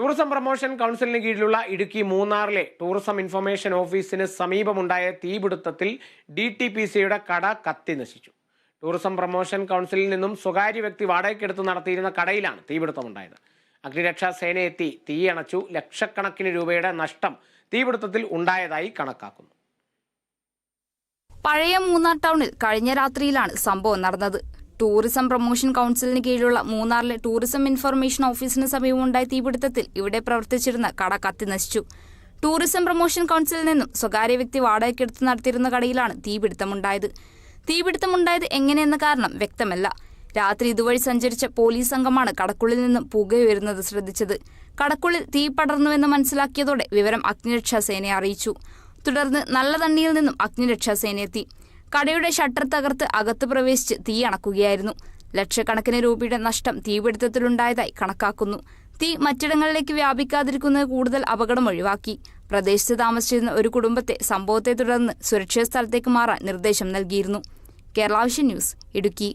Tourism promotion കൗൺസിലിന് കീഴിലുള്ള ഇടുക്കി മൂന്നാറിലെ tourism information ഓഫീസിന് സമീപമുണ്ടായ തീപിടുത്തത്തിൽ ഡി ടി പി സിയുടെ കട കത്തി നശിച്ചു. ടൂറിസം പ്രൊമോഷൻ കൗൺസിലിൽ നിന്നും സ്വകാര്യ വ്യക്തി വാടകയ്ക്കെടുത്ത് നടത്തിയിരുന്ന കടയിലാണ് തീപിടുത്തമുണ്ടായത്. അഗ്നിരക്ഷാ സേന എത്തി തീയണച്ചു ലക്ഷക്കണക്കിന് രൂപയുടെ നഷ്ടം തീപിടുത്തത്തിൽ ഉണ്ടായതായി കണക്കാക്കുന്നു. പഴയ മൂന്നാർ ടൗണിൽ കഴിഞ്ഞ രാത്രിയിലാണ് സംഭവം നടന്നത്. ടൂറിസം പ്രൊമോഷൻ കൗൺസിലിന് കീഴിലുള്ള മൂന്നാറിലെ ടൂറിസം ഇൻഫർമേഷൻ ഓഫീസിന് സമീപമുണ്ടായ തീപിടുത്തത്തിൽ ഇവിടെ പ്രവർത്തിച്ചിരുന്ന കട കത്തി നശിച്ചു. ടൂറിസം പ്രൊമോഷൻ കൗൺസിലിൽ നിന്നും സ്വകാര്യ വ്യക്തി വാടകയ്ക്കെടുത്ത് നടത്തിയിരുന്ന കടയിലാണ് തീപിടുത്തമുണ്ടായത്. തീപിടുത്തമുണ്ടായത് എങ്ങനെയെന്ന കാരണം വ്യക്തമല്ല. രാത്രി ഇതുവഴി സഞ്ചരിച്ച പോലീസ് സംഘമാണ് കടക്കുള്ളിൽ നിന്നും പുകയുയരുന്നത് ശ്രദ്ധിച്ചത്. കടക്കുള്ളിൽ തീ പടർന്നുവെന്ന് മനസ്സിലാക്കിയതോടെ വിവരം അഗ്നിരക്ഷാ സേനയെ അറിയിച്ചു. തുടർന്ന് നല്ല തണ്ണിയിൽ നിന്നും അഗ്നിരക്ഷാ എത്തി കടയുടെ ഷട്ടർ തകർത്ത് അകത്ത് പ്രവേശിച്ച് തീ അണക്കുകയായിരുന്നു. ലക്ഷക്കണക്കിന് രൂപയുടെ നഷ്ടം തീപിടുത്തത്തിലുണ്ടായതായി കണക്കാക്കുന്നു. തീ മറ്റിടങ്ങളിലേക്ക് വ്യാപിക്കാതിരിക്കുന്നത് കൂടുതൽ അപകടം ഒഴിവാക്കി. പ്രദേശത്ത് താമസിച്ചിരുന്ന ഒരു കുടുംബത്തെ സംഭവത്തെ തുടർന്ന് സുരക്ഷിത സ്ഥലത്തേക്ക് മാറാൻ നിർദ്ദേശം നൽകിയിരുന്നു. കേരളാവശ്യ ന്യൂസ് ഇടുക്കി.